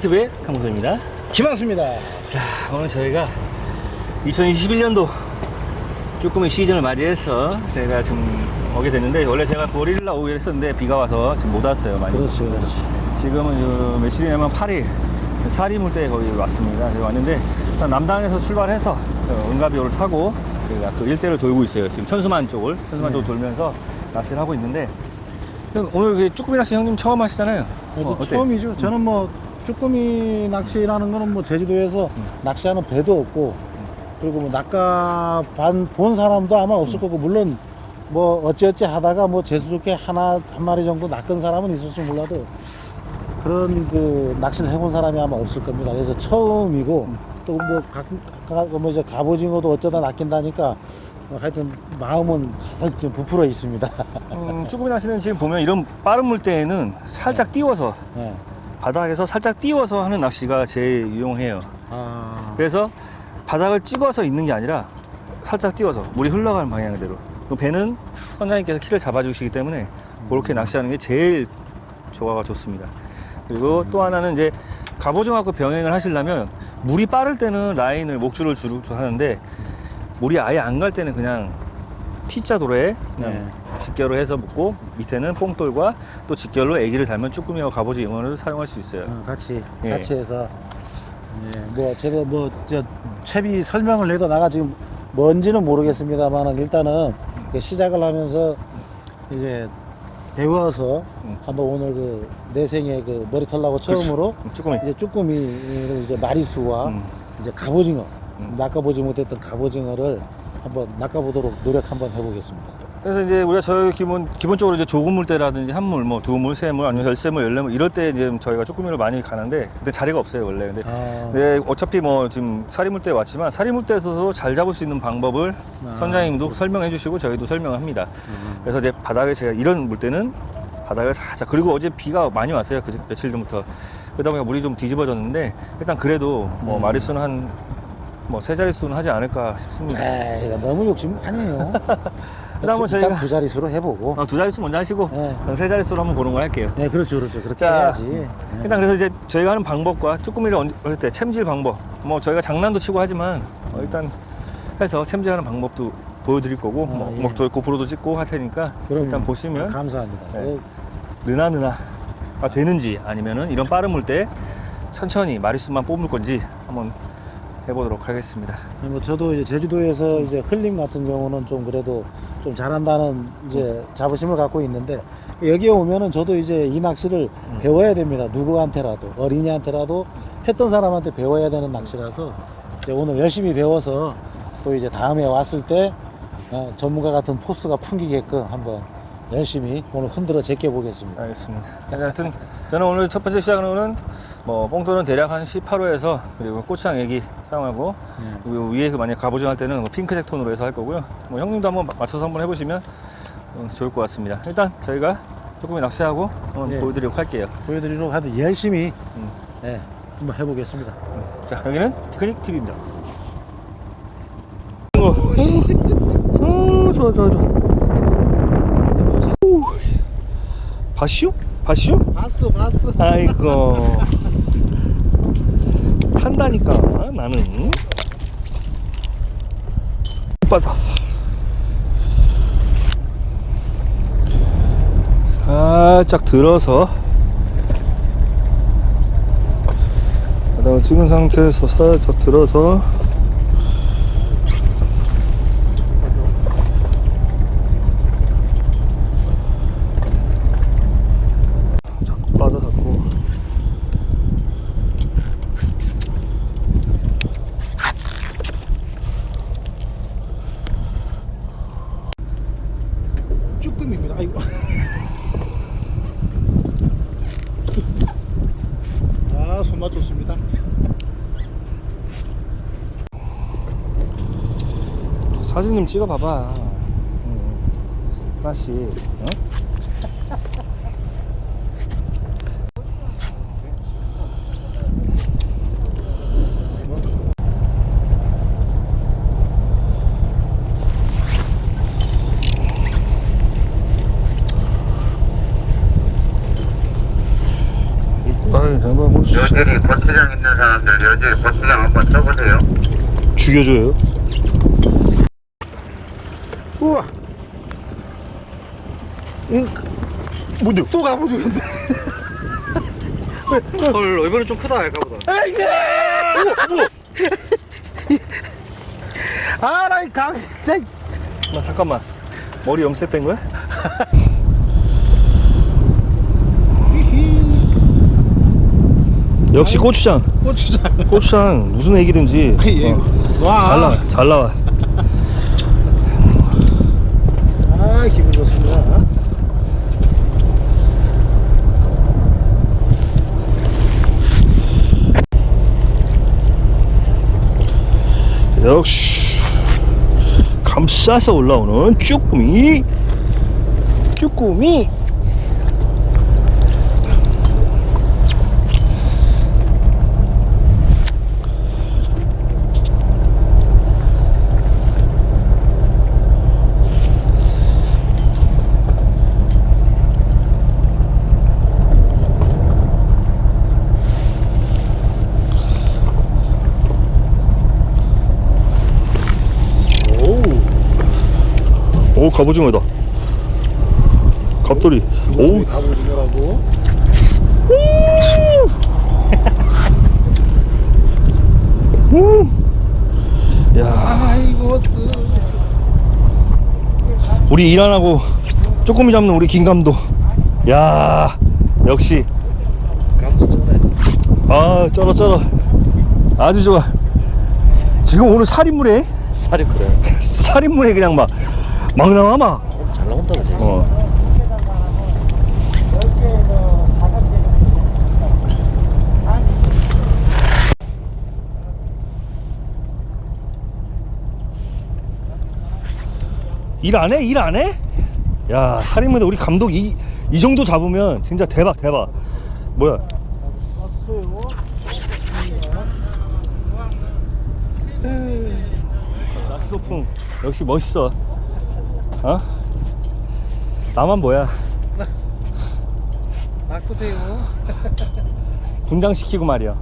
테크니티브의 강무소입니다. 김한수입니다. 자, 오늘 저희가 2021년도 쭈꾸미 시즌을 맞이해서 제가 지금 오게 됐는데 원래 제가 9월 1일 날 오기로 했었는데 비가 와서 지금 못 왔어요. 많이. 그렇지, 그렇지. 지금은 요 며칠이냐면 8일 사리물대에 거기 왔습니다. 제가 왔는데 일단 남당에서 출발해서 어, 은가비호를 타고 그 일대를 돌고 있어요. 지금 천수만 쪽을 천수만 네. 쪽을 돌면서 낚시를 하고 있는데 형, 오늘 그 쭈꾸미 낚시 형님 처음 하시잖아요. 저도 어? 처음이죠. 저는 뭐 쭈꾸미 낚시라는 거는 뭐 제주도에서 음. 낚시하는 배도 없고 그리고 뭐 낚아 반, 본 사람도 아마 없을 음. 거고 물론 뭐 어찌어찌 하다가 뭐 재수 좋게 하나 한 마리 정도 낚은 사람은 있을지 몰라도 그런 그 낚시를 해본 사람이 아마 없을 겁니다. 그래서 처음이고 음. 또뭐 각, 뭐 이제 갑오징어도 어쩌다 낚인다니까 뭐 하여튼 마음은 가득 지금 부풀어 있습니다. 음, 쭈꾸미 낚시는 지금 보면 이런 빠른 물때에는 살짝 띄워서 네. 바닥에서 살짝 띄워서 하는 낚시가 제일 유용해요. 아, 그래서 바닥을 찍어서 있는 게 아니라 살짝 띄워서 물이 흘러가는 방향대로. 그 배는 선장님께서 키를 잡아주시기 때문에 그렇게 낚시하는 게 제일 조화가 좋습니다. 그리고 또 하나는 이제 갑오징어하고 병행을 하시려면 물이 빠를 때는 라인을 목줄을 주로 하는데 물이 아예 안 갈 때는 그냥 T자 도로에 그냥 네. 직결로 해서 묶고 밑에는 뽕돌과 또 직결로 애기를 달면 쭈꾸미와 갑오징어를 사용할 수 있어요. 어, 같이 예. 같이 해서 예, 뭐 제가 뭐저 채비 설명을 해도 나가 지금 뭔지는 모르겠습니다만 일단은 그 시작을 하면서 이제 배워서 음. 한번 오늘 그 내생에 그 머리 털라고 처음으로 쭈꾸미. 이제 쭈꾸미를 이제 마리수와 음. 이제 갑오징어 음. 낚아보지 못했던 갑오징어를 한번 낚아보도록 노력 한번 해보겠습니다. 그래서 이제 우리가 저희 기본 기본적으로 이제 좁은 물때라든지 한 물, 뭐 두 물, 세 물, 아니면 열세 물, 열네 물 이럴 때 이제 저희가 쭈꾸미를 많이 가는데 근데 자리가 없어요 원래. 근데 아, 네, 어차피 뭐 지금 사리물 때 왔지만 사리물 때에서도 잘 잡을 수 있는 방법을 아, 선장님도 설명해 주시고 저희도 설명합니다. 음. 그래서 이제 바닥에 제가 이런 물 때는 바닥을 살짝 그리고 어제 비가 많이 왔어요 그 며칠 전부터 그러다 보니까 물이 좀 뒤집어졌는데 일단 그래도 뭐 음. 마리수는 한 뭐 세 자릿수는 하지 않을까 싶습니다. 에이, 너무 욕심 아니에요. 일단 한번 일단 저희가- 두 자릿수로 해보고. 어, 두 자릿수 먼저 하시고 네. 저는 세 자릿수로 한번 보는 걸 할게요. 네, 그렇죠, 그렇죠. 그렇게 자, 해야지. 네. 일단 그래서 이제 저희가 하는 방법과 쭈꾸미를 얹- 어릴 때 챔질 방법 뭐 저희가 장난도 치고 하지만 어, 일단 해서 챔질하는 방법도 보여드릴 거고 아, 뭐, 예. 뭐 저희 고프로도 찍고 할 테니까 그럼요. 일단 보시면 감사합니다. 네. 어, 느나느나가 되는지 아니면은 이런 빠른 물때 천천히 마리수만 뽑을 건지 한번 해보도록 하겠습니다. 뭐 저도 이제 제주도에서 이제 흘림 같은 경우는 좀 그래도 좀 잘한다는 이제 자부심을 갖고 있는데 여기에 오면은 저도 이제 이 낚시를 음. 배워야 됩니다. 누구한테라도 어린이한테라도 했던 사람한테 배워야 되는 낚시라서 이제 오늘 열심히 배워서 또 이제 다음에 왔을 때 어, 전문가 같은 포스가 풍기게끔 한번 열심히 오늘 흔들어 제껴 보겠습니다. 알겠습니다. 하여튼 저는 오늘 첫 번째 시작으로는 뭐 뽕돌은 대략 한 18호에서 그리고 꼬치랑 애기 사용하고 네. 그리고 위에 그 만약 갑오징어 할 때는 뭐 핑크색 톤으로 해서 할 거고요. 뭐 형님도 한번 마- 맞춰서 한번 해보시면 어, 좋을 것 같습니다. 일단 저희가 조금 낚시하고 한번 네. 보여드리도록 할게요. 보여드리도록 하되 열심히 음. 네, 한번 해보겠습니다. 자 여기는 피크닉 TV입니다. 어, 좋아 좋아 좋아. 오, 바시오? 바시오? 봤어, 봤어. 아이고 탄다니까 나는. 오빠다. 살짝 들어서 바닥을 찍은 상태에서 살짝 들어서 자꾸 빠져 자꾸 쭈꾸미입니다. 아이고. 아, 손맛 좋습니다. 사진 좀 찍어봐봐. 응. 어? 한번 보시죠. 여질이 고추장 있는 사람들 여질 고추장 한번 쳐보세요. 죽여줘요. 우와. 응. 뭔데? 또 가보주는데. 헐, 이번엔 좀 크다, 아까보다. 아, 나 이 강, 진짜. 나 잠깐만. 머리 염색된 거야? 역시 고추장. 고추장. 고추장 무슨 얘기든지 예. 어, 와. 잘 나와. 잘 나와. 좋습니다. 역시 감싸서 올라오는 쭈꾸미. 쭈꾸미. 오 갑오징어다. 갑돌이. 오 가보주느라고. 야 아이고, 쓰. 우리 일안 하고 쭈꾸미 잡는 우리 김 감독. 야 역시. 아 쩔어 쩔어 아주 좋아. 지금 오늘 살인물에 그래. 살인물에 그냥 막 막 나와 막. 잘 나온다, 그지? 어. 일 안 해? 일 안 해? 야, 살인마다 우리 감독 이, 이 정도 잡으면 진짜 대박, 대박. 뭐야? 낚시 소풍 역시 멋있어. 어? 나만 뭐야? 바꾸세요. 분장시키고 말이야.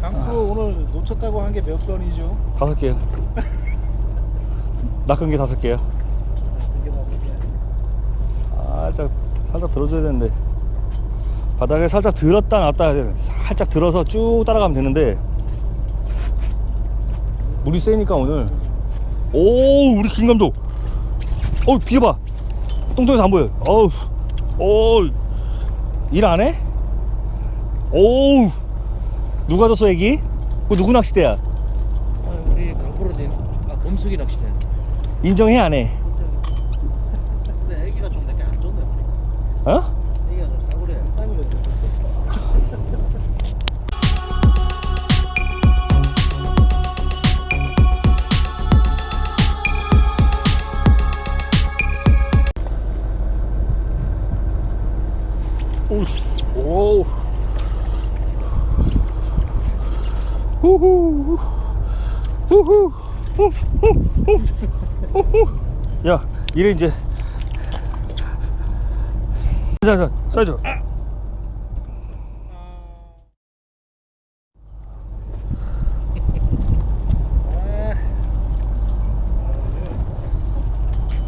강프로 오늘 놓쳤다고 한 게 몇 건이죠? 다섯 개요. 낚은 게 다섯 개야. 이게 다섯 개. 살짝 살짝 들어줘야 되는데 바닥에 살짝 들었다 놨다 해야 돼. 살짝 들어서 쭉 따라가면 되는데 물이 세니까 오늘 오 우리 김 감독 어 비봐 똥통에서 안 보여 어우 오일 안 해? 오우 누가 줬어 애기? 그거 누구 낚시대야? 아, 우리 강프로님 아 범숙이 낚시대 인정해 안 해? 근데 애기가 좀 내게 안 좋네 어? 야, 이래 이제. 자, 자.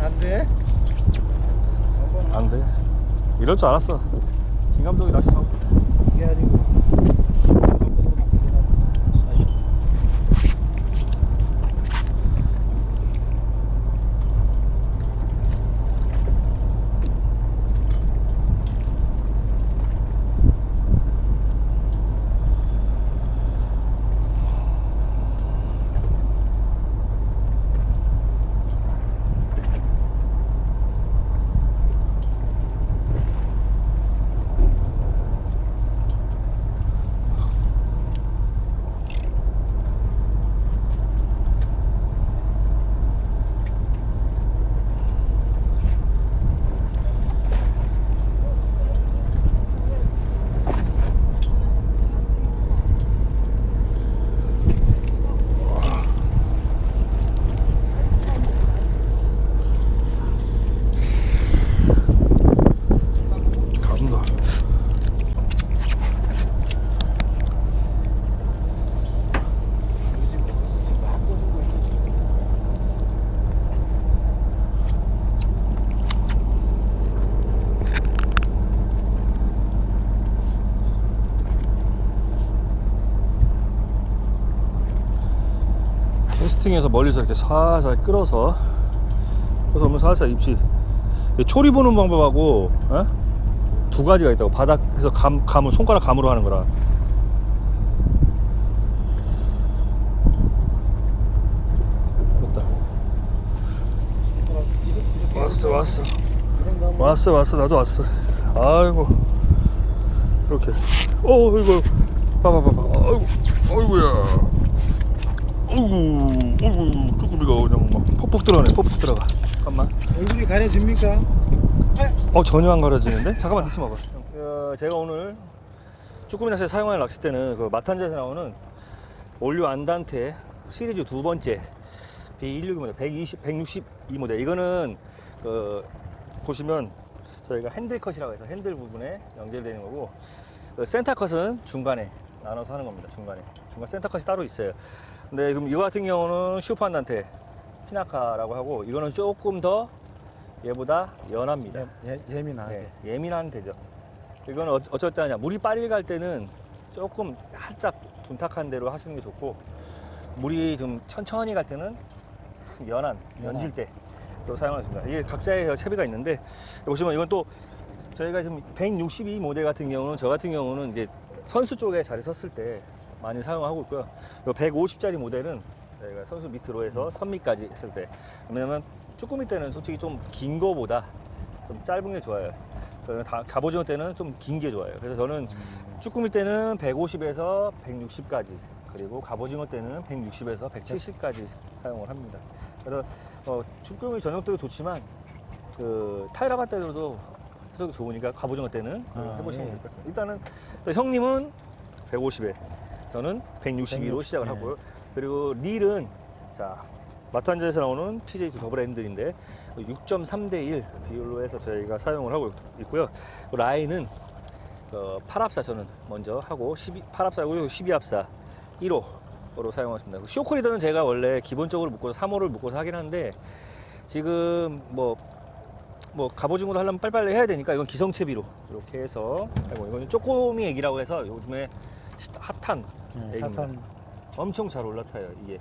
안 돼? 안 돼. 이럴 줄 알았어. 김 감독이 낚시 참. 이게 아니고. 캐스팅해서 멀리서 이렇게 살살 끌어서 그래서 오면 살살 이 초리 보는 방법하고 어? 두 가지가 있다고. 바닥에서 감, 감을 손가락 감으로 하는 거라. 왔어 왔어. 왔어 왔어. 나도 왔어. 아이고. 이렇게. 어 이거. 봐봐 봐봐. 아이고. 아이고야 아이고 아이고 쭈꾸미가 그냥 막 퍽퍽 들어가네 퍽퍽 들어가. 잠깐만. 얼굴이 가려집니까? 어 전혀 안 가려지는데? 잠깐만 넣지 마봐. 어, 제가 오늘 쭈꾸미 낚시에 사용하는 낚싯대는 그 마탄자에서 나오는 올류 안단테 시리즈 두 번째 B169 모델 120, 162 모델. 이거는 그 보시면 저희가 핸들컷이라고 해서 핸들 부분에 연결되는 거고 그 센터컷은 중간에 나눠서 하는 겁니다 중간에. 중간 센터컷이 따로 있어요 근데 그럼 이거 같은 경우는 슈퍼안단테 피나카라고 하고 이거는 조금 더 얘보다 연합니다 예, 예, 예민하게. 네, 예민한 대죠. 이건 어, 어쩔 때 하냐. 물이 빨리 갈 때는 조금 살짝 둔탁한 대로 하시는 게 좋고, 물이 좀 천천히 갈 때는 연한, 연질 때 또 사용하십니다. 이게 각자의 채비가 있는데, 보시면 이건 또 저희가 지금 162 모델 같은 경우는 저 같은 경우는 이제 선수 쪽에 자리 섰을 때 많이 사용하고 있고요. 150짜리 모델은 저희가 선수 밑으로 해서 선미까지 했을 때. 왜냐면 쭈꾸미 때는 솔직히 좀 긴 거보다 좀 짧은 게 좋아요. 저는 다 갑오징어 때는 좀 긴 게 좋아요. 그래서 저는 쭈꾸미 때는 150에서 160까지 그리고 갑오징어 때는 160에서 170까지 사용을 합니다. 그래서 어, 쭈꾸미 전용도도 좋지만 그 타이라바 때도 해석이 좋으니까 갑오징어 때는 아, 해보시면 예. 될것 같습니다. 일단은 또 형님은 150에 저는 162로 160, 시작을 예. 하고요. 그리고 릴은 자 마탄자에서 나오는 PJ2 더블 핸들인데 6.3대 1 비율로 해서 저희가 사용을 하고 있고요. 그 라인은 어, 8합사 저는 먼저 하고 12, 8합사고요. 12합사 1호로 사용하십니다. 그 쇼크리더는 제가 원래 기본적으로 묶어서 3호를 묶어서 하긴 하는데 지금 뭐 뭐 갑오징어도 하려면 빨리빨리 해야 되니까 이건 기성채비로 이렇게 해서 하고 이거는 쪼꼬미 액이라고 해서 요즘에 핫한 예, 애기입니다. 핫한. 엄청 잘 올라타요 이게.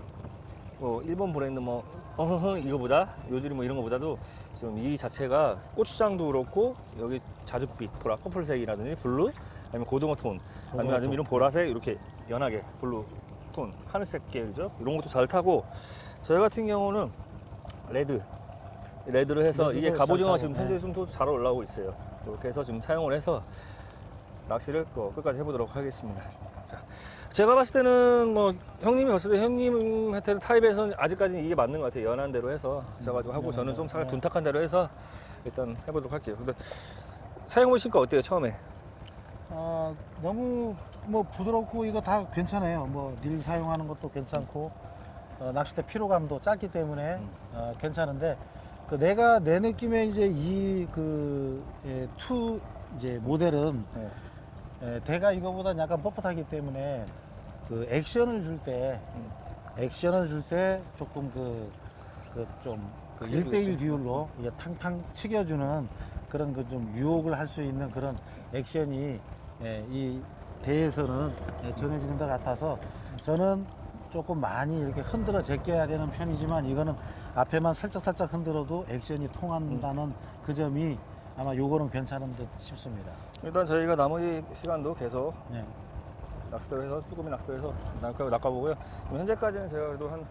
뭐 일본 브랜드 뭐 어허허 이거보다 요즘 뭐 이런 거보다도 지금 이 자체가 고추장도 그렇고 여기 자줏빛 보라 퍼플색이라든지 블루 아니면 고등어 톤 아니면, 아니면 이런 보라색 이렇게 연하게 블루 톤 하늘색 계열이죠? 이런 것도 잘 타고 저희 같은 경우는 레드 레드로 해서 레드도 이게 잘 갑오징어가 타고, 지금 네. 현재 좀잘 올라오고 있어요. 이렇게 해서 지금 사용을 해서 낚시를 또 끝까지 해보도록 하겠습니다. 자, 제가 봤을 때는 뭐 형님이 봤을 때 형님한테는 타입에서는 아직까지는 이게 맞는 것 같아요. 연한 대로 해서 제가지고 하고 음, 저는 좀 살짝 네. 둔탁한 대로 해서 일단 해보도록 할게요. 근데 사용해 보시니까 어때요 처음에? 어, 너무 뭐 부드럽고 이거 다 괜찮아요. 뭐닐 사용하는 것도 괜찮고 어, 낚싯대 피로감도 짧기 때문에 음. 어, 괜찮은데 그 내가 내 느낌에 이제 이그 예, 투 이제 모델은 네. 예, 대가 이거보다 약간 뻣뻣하기 때문에 그 액션을 줄때 음. 액션을 줄 때 조금 그 그좀그 그래도 1대1 비율로 이게 탕탕 튀겨주는 그런 그 좀 유혹을 할 수 있는 그런 액션이 예, 이 대에서는 예, 전해지는 것 같아서 저는 조금 많이 이렇게 흔들어 제껴야 되는 편이지만 이거는 앞에만 살짝살짝 흔들어도 액션이 통한다는 그 점이 아마 요거는 괜찮은 듯 싶습니다. 일단 저희가 나머지 시간도 계속 네. 낚시대로 해서 쭈꾸미 낚시대로 해서 낚아, 낚아보고요. 현재까지는 제가 그래도 한,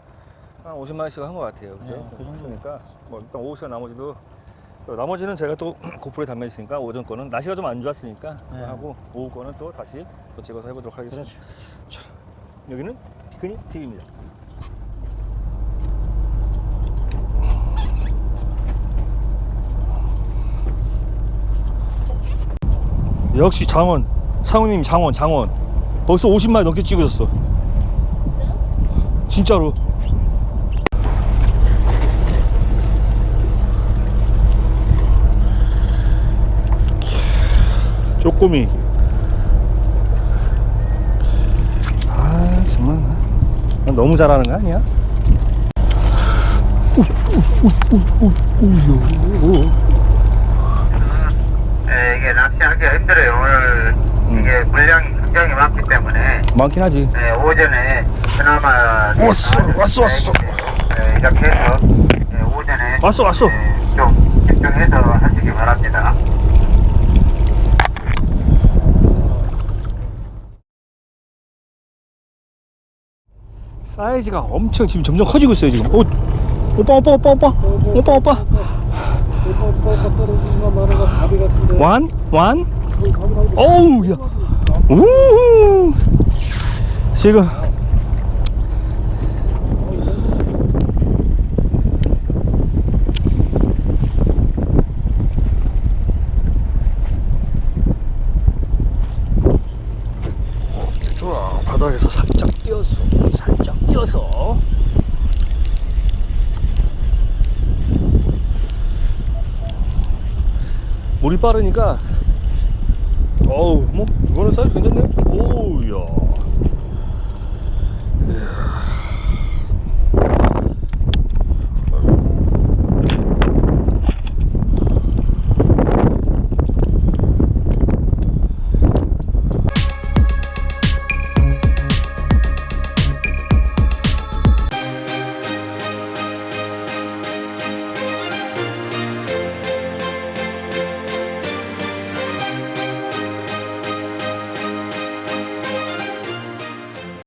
한 50만 원씩 한 것 같아요. 그죠? 네, 그 정도. 했으니까 뭐 일단 오후 시간 나머지도 또 나머지는 제가 또 고프로에 담겨 있으니까 오전 거는 날씨가 좀 안 좋았으니까 네. 하고 오후 거는 또 다시 또 찍어서 해보도록 하겠습니다. 그렇죠. 여기는 피크닉 TV입니다. 역시 장원 상우님 장원 장원. 벌써 50마리 넘게 찍으셨어. 진짜로? 쪼꼬미. 아 정말. 나, 난 너무 잘하는 거 아니야? 예, 이게 낚시하기가 힘들어요. 오늘 이게 물량이 굉장히 많기 때문에 많긴 하지. 네, 오전에 그나마 왔어, 왔어, 왔어. 네, 이렇게 해서 네, 오전에 왔어, 왔어. 네, 좀 집중해서 하시기 바랍니다. 사이즈가 엄청 지금 점점 커지고 있어요 지금. 오, 오빠 오빠 오빠 오빠 오빠 오빠. 완 완. 어우 야. 우. 지금 좋아 바닥에서 살짝 뛰었어 살짝 뛰어서 물이 빠르니까 어우 뭐 이거는 사이즈 괜찮네요 오우야.